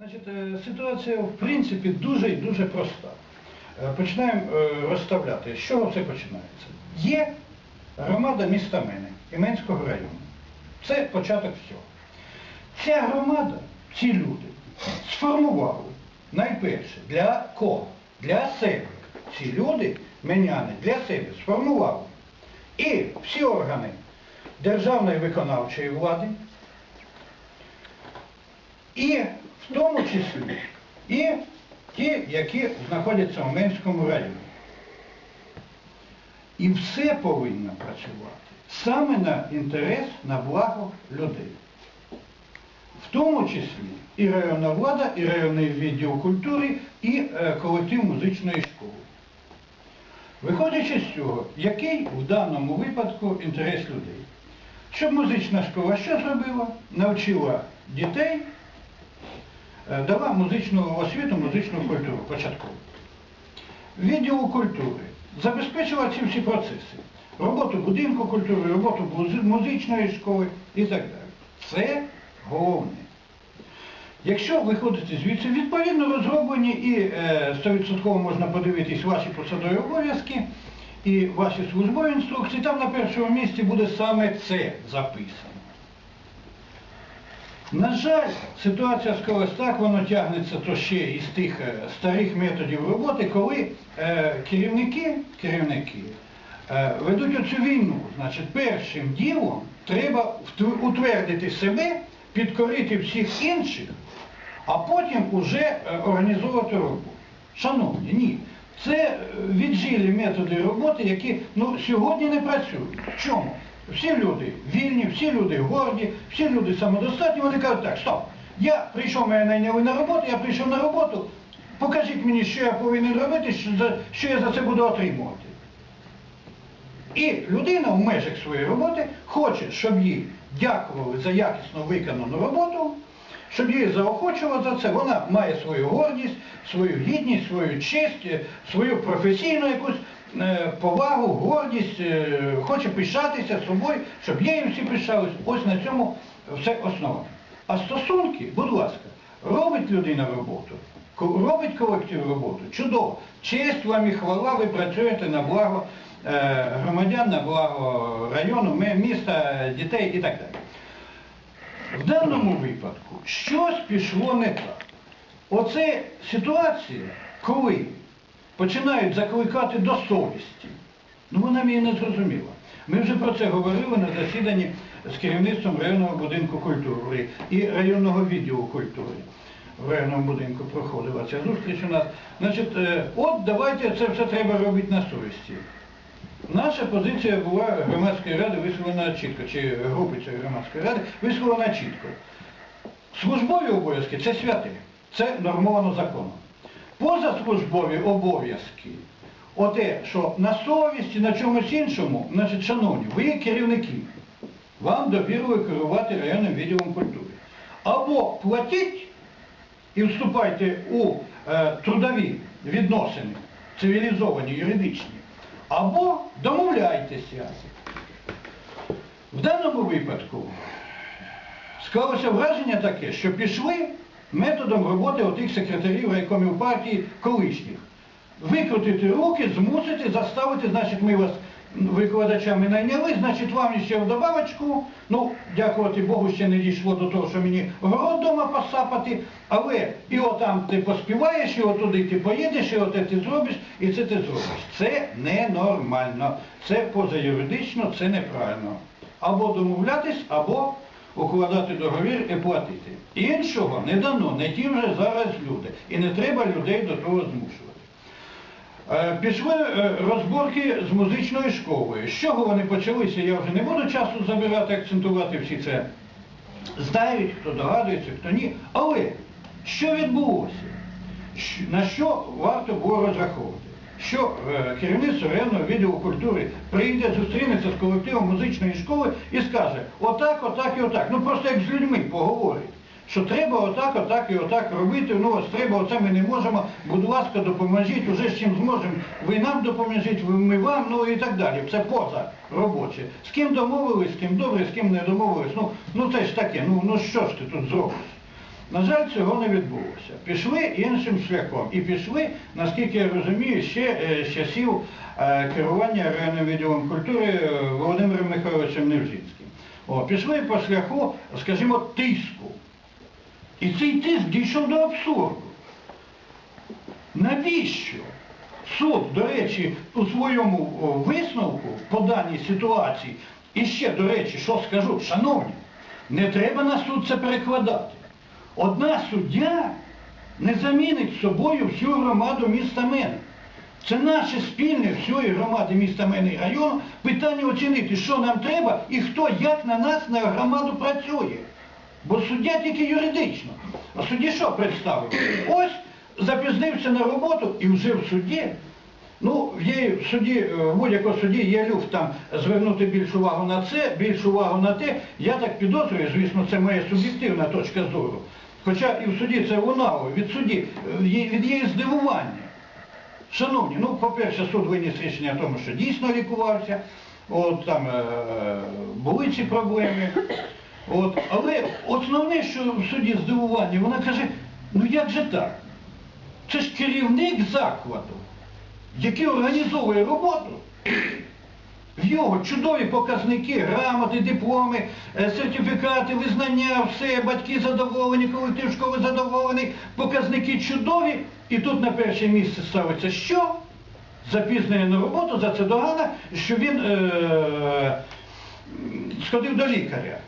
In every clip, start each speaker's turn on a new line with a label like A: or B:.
A: Значить, е, ситуація в принципі дуже і дуже проста. Е, Починаємо е, розставляти. З чого це починається? Є громада міста Мени, Іменського району. Це початок всього. Ця громада, ці люди сформували найперше для кого? Для себе. Ці люди, меняни, для себе сформували. І всі органи державної виконавчої влади, і в тому числі і ті, які знаходяться в Менському районі. І все повинно працювати саме на інтерес, на благо людей. В тому числі і районна влада, і районний відділ культури, і е, колектив музичної школи. Виходячи з цього, який в даному випадку інтерес людей? Щоб музична школа що зробила? Навчила дітей, дала музичну освіту, музичну культуру початкову. Відділу культури забезпечила ці всі процеси. Роботу будинку культури, роботу музичної школи і так далі. Це головне. Якщо виходити звідси, відповідно розроблені і е, 100% можна подивитись ваші посадові обов'язки і ваші службові інструкції, там на першому місці буде саме це записано. На жаль, ситуація склалась так, воно тягнеться то ще із тих е, старих методів роботи, коли е, керівники, керівники е, ведуть оцю війну. Значить, першим ділом треба утвердити себе, підкорити всіх інших, а потім уже е, організовувати роботу. Шановні, ні. Це е, віджилі методи роботи, які ну, сьогодні не працюють. Чому? Всі люди вільні, всі люди горді, всі люди самодостатні, вони кажуть так, стоп, я прийшов, мене найняли на роботу, я прийшов на роботу, покажіть мені, що я повинен робити, що, за, що я за це буду отримувати. І людина в межах своєї роботи хоче, щоб їй дякували за якісно виконану роботу, щоб її заохочували за це. Вона має свою гордість, свою гідність, свою честь, е, свою професійну якусь е, повагу, гордість, е, хоче пишатися собою, щоб нею всі пишались. Ось на цьому все основа. А стосунки, будь ласка, робить людина роботу, робить колектив роботу, чудово. Честь вам і хвала, ви працюєте на благо громадян, на благо району, міста, дітей і так далі. В даному випадку щось пішло не так. Оце ситуація, коли починають закликати до совісті. Ну вона мені не зрозуміла. Ми вже про це говорили на засіданні з керівництвом районного будинку культури і районного відділу культури. В районному будинку проходила ця зустріч у нас. Значить, е, от давайте це все треба робити на совісті. Наша позиція була громадської ради висловлена чітко, чи групи цієї громадської ради висловлена чітко. Службові обов'язки це святе, це нормовано законом. Позаслужбові обов'язки, оте, що на совісті, на чомусь іншому, значить, шановні, ви є керівники, вам довірили керувати районним відділом культури. Або платіть і вступайте у е, трудові відносини, цивілізовані, юридичні, або домовляйтеся. В даному випадку склалося враження таке, що пішли методом роботи отих секретарів райкомів партії колишніх. Викрутити руки, змусити, заставити, значить, ми вас викладачами найняли, значить, вам ще в добавочку, ну, дякувати Богу, ще не дійшло до того, що мені город дома посапати, але і отам ти поспіваєш, і отуди ти поїдеш, і оте ти зробиш, і це ти зробиш. Це ненормально, це позаюридично, це неправильно. Або домовлятись, або укладати договір і платити. Іншого не дано, не ті вже зараз люди. І не треба людей до того змушувати. Е, Пішли е, розборки з музичною школою. З чого вони почалися, я вже не буду часу забирати, акцентувати всі це. Знають, хто догадується, хто ні. Але що відбулося? На що варто було розраховувати? Що е, керівництво районного відділу культури прийде, зустрінеться з колективом музичної школи і скаже, отак, отак і отак. Ну просто як з людьми поговорить. Що треба отак, отак і отак робити, ну ось треба, оце ми не можемо, будь ласка, допоможіть, уже з чим зможемо, ви нам допоможіть, ви- ми вам, ну і так далі. Це поза робоче. З ким домовились, з ким добре, з ким не домовились. Ну, ну це ж таке, ну, ну що ж ти тут зробиш? На жаль, цього не відбулося. Пішли іншим шляхом. І пішли, наскільки я розумію, ще е, з часів е, керування районним відділом культури е, Володимиром Михайловичем Невжицьким. О, пішли по шляху, скажімо, тиску. І цей тиск дійшов до абсурду. Навіщо? Суд, до речі, у своєму висновку по даній ситуації, і ще, до речі, що скажу, шановні, не треба на суд це перекладати. Одна суддя не замінить собою всю громаду міста Мени. Це наше спільне всієї громади міста Мени і району питання оцінити, що нам треба і хто як на нас, на громаду працює. Бо суддя тільки юридично. А судді що представив? Ось запізнився на роботу і вже в суді. Ну, в суді, е, в будь-якого суді є люфт там звернути більшу увагу на це, більшу увагу на те. Я так підозрюю, звісно, це моя суб'єктивна точка зору. Хоча і в суді це лунало, від суді, е, від її здивування. Шановні, ну, по-перше, суд виніс рішення тому, що дійсно лікувався, от там е, були ці проблеми. От, але основне, що в суді здивування, вона каже, ну як же так? Це ж керівник закладу, який організовує роботу. В його чудові показники, грамоти, дипломи, е, сертифікати, визнання, все, батьки задоволені, колектив школи задоволений, показники чудові. І тут на перше місце ставиться що? Запізнення на роботу, за це догана, що він е, сходив до лікаря.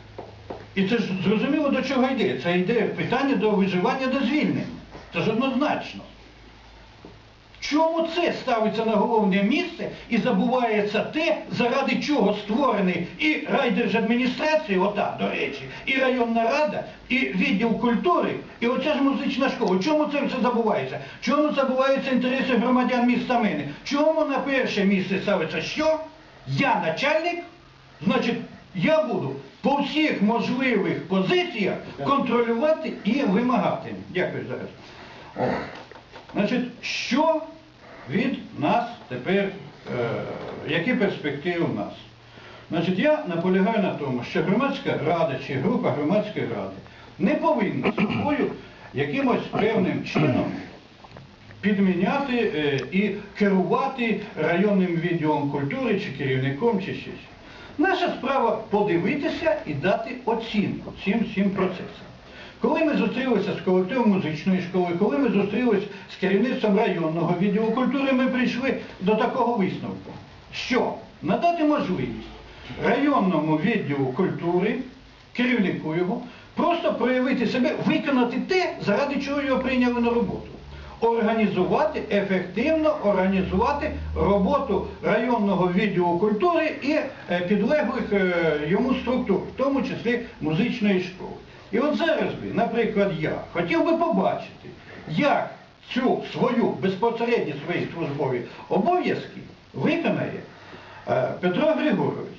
A: І це ж зрозуміло до чого йде. Це йде питання до виживання до звільнення. Це ж однозначно. Чому це ставиться на головне місце і забувається те, заради чого створений і райдержадміністрація, ота, до речі, і районна рада, і відділ культури, і оця ж музична школа. Чому це все забувається? Чому забуваються інтереси громадян міста Мини? Чому на перше місце ставиться що? Я начальник, значить, я буду по всіх можливих позиціях контролювати і вимагати. Дякую зараз. О. Значить, що від нас тепер, е, які перспективи в нас? Значить, я наполягаю на тому, що громадська рада чи група громадської ради не повинна собою якимось певним чином підміняти е, і керувати районним відділом культури чи керівником чи щось. Наша справа подивитися і дати оцінку цим всім процесам. Коли ми зустрілися з колективом музичної школи, коли ми зустрілися з керівництвом районного відділу культури, ми прийшли до такого висновку, що надати можливість районному відділу культури, керівнику його, просто проявити себе, виконати те, заради чого його прийняли на роботу. Організувати, ефективно організувати роботу районного відділу культури і е, підлеглих е, йому структур, в тому числі музичної школи. І от зараз би, наприклад, я хотів би побачити, як цю свою безпосередні свої службові обов'язки виконає е, Петро Григорович.